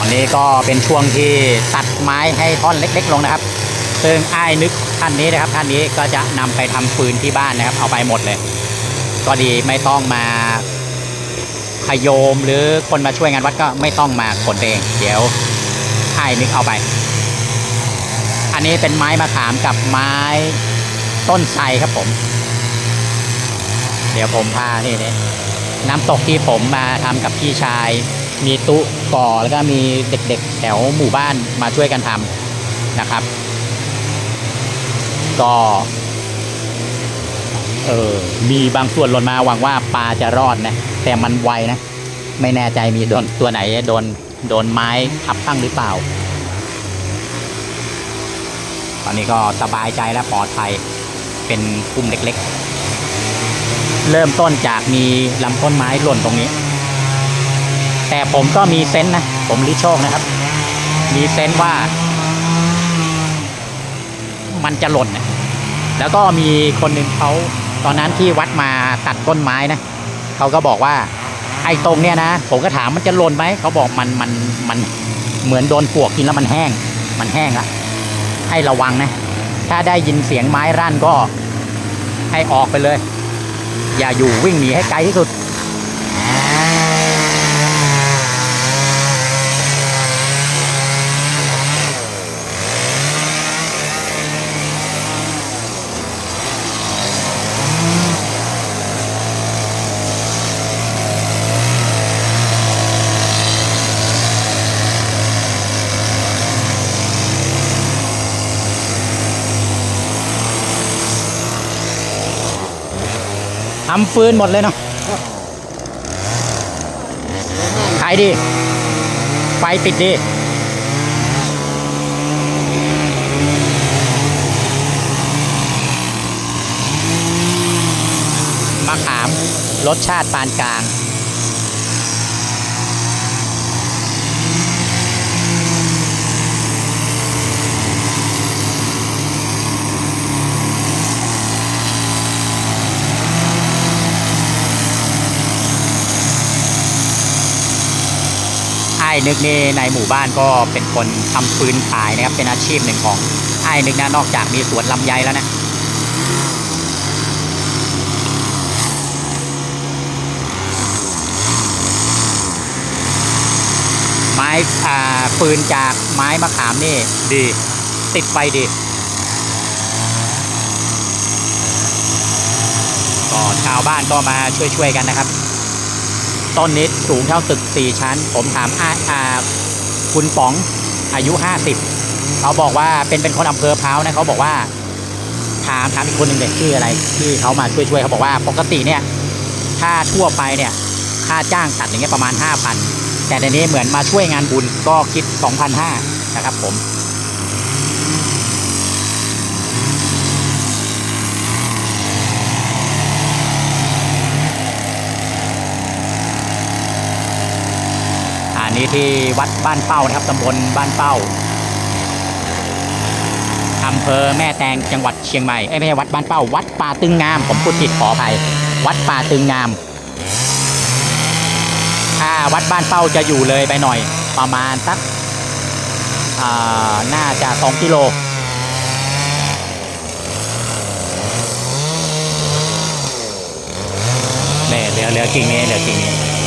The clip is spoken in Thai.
อนนี้ก็เป็นช่วงที่ตัดไม้ให้ท่อนเล็ก ๆ ลงนะครับ ซึ่งอ้ายนึกท่านนี้นะครับท่านนี้ก็จะนำไปทำฟืนที่บ้านนะครับ เอาไปหมดเลย ก็ดีไม่ต้องมาขยโยมหรือคนมาช่วยงานวัดก็ไม่ต้องมาขนเอง เดี๋ยวอ้ายนึกเอาไป อันนี้เป็นไม้มะขามกับไม้ต้นไทรครับผม เดี๋ยวผมพานี่นี่ น้ำตกที่ผมมาทำกับพี่ชาย มีตุ๊ก่อแล้วก็มีเด็กๆ แถวหมู่บ้านมาช่วยกันทำนะครับ ก็เออมีบางส่วนหล่นมาหวังว่าปลาจะรอดนะแต่มันไวนะ ไม่แน่ใจมีโดนตัวไหนโดนโดนไม้ทับตั้งหรือเปล่า ตอนนี้ก็สบายใจและปลอดภัยเป็นกลุ่มเล็กๆ เริ่มต้นจากมีลำต้นไม้หล่นตรงนี้ แต่ผมก็มีเซนส์นะ ผมลิโชคนะครับ มีเซนส์ว่า มันจะหล่นนะแล้วก็มีคนหนึ่งเขาตอนนั้นที่วัดมาตัดต้นไม้นะเขาก็บอกว่า ไอ้ตรงเนี้ยนะผมก็ถามมันจะหล่นไหมเขาบอกมันมันมันเหมือนโดนปวกกินแล้วมันแห้ง มันแห้งละให้ระวังนะ ถ้าได้ยินเสียงไม้รั่นก็ให้ออกไปเลย อย่าอยู่วิ่งหนีให้ไกลที่สุด ทำปืนหมดเลยเนาะขายดี ไฟติดดี มะขาม รสชาติปานกลางายนึกนี่ในหมู่บ้านก็เป็นคนทำฟืนขายนะครับ เป็นอาชีพหนึ่งของไอ้ายนึกนะนอกจากมีสวนลำไยแล้วนะไม้อ่าฟืนจากไม้มะขามนี่ดี ติดไฟดีก็ชาวบ้านก็มาช่วยๆกันนะครับ ต้นนี้สูงเท่าตึก 4 ชั้น ผมถามอาอาคุณป๋องอายุ 50 เขาบอกว่าเป็นเป็นคนอำเภอพร้าวนะเขาบอกว่า ถามถามอีกคนหนึ่งเด็กชื่ออะไรที่เขามาช่วยช่วยเขาบอกว่าปกติเนี่ยถ้าทั่วไปเนี่ยค่าจ้างตัดอย่างเงี้ยประมาณ 5,000 แต่ในนี้เหมือนมาช่วยงานบุญก็คิด 2,500 นะครับผม นี้ที่วัดบ้านเป้านะครับตำบลบ้านเป้าอำเภอแม่แตงจังหวัดเชียงใหม่เอ้ไม่ใช่วัดบ้านเป้า วัดป่าตึงงาม ผมพูดผิดขออภัย วัดป่าตึงงามถ้าวัดบ้านเป้าจะอยู่เลยไปหน่อย ประมาณสักอ่าน่าจะสองกิโลเนี่ยเหลือเหลือกิ่งนี้เหลือกิ่งนี้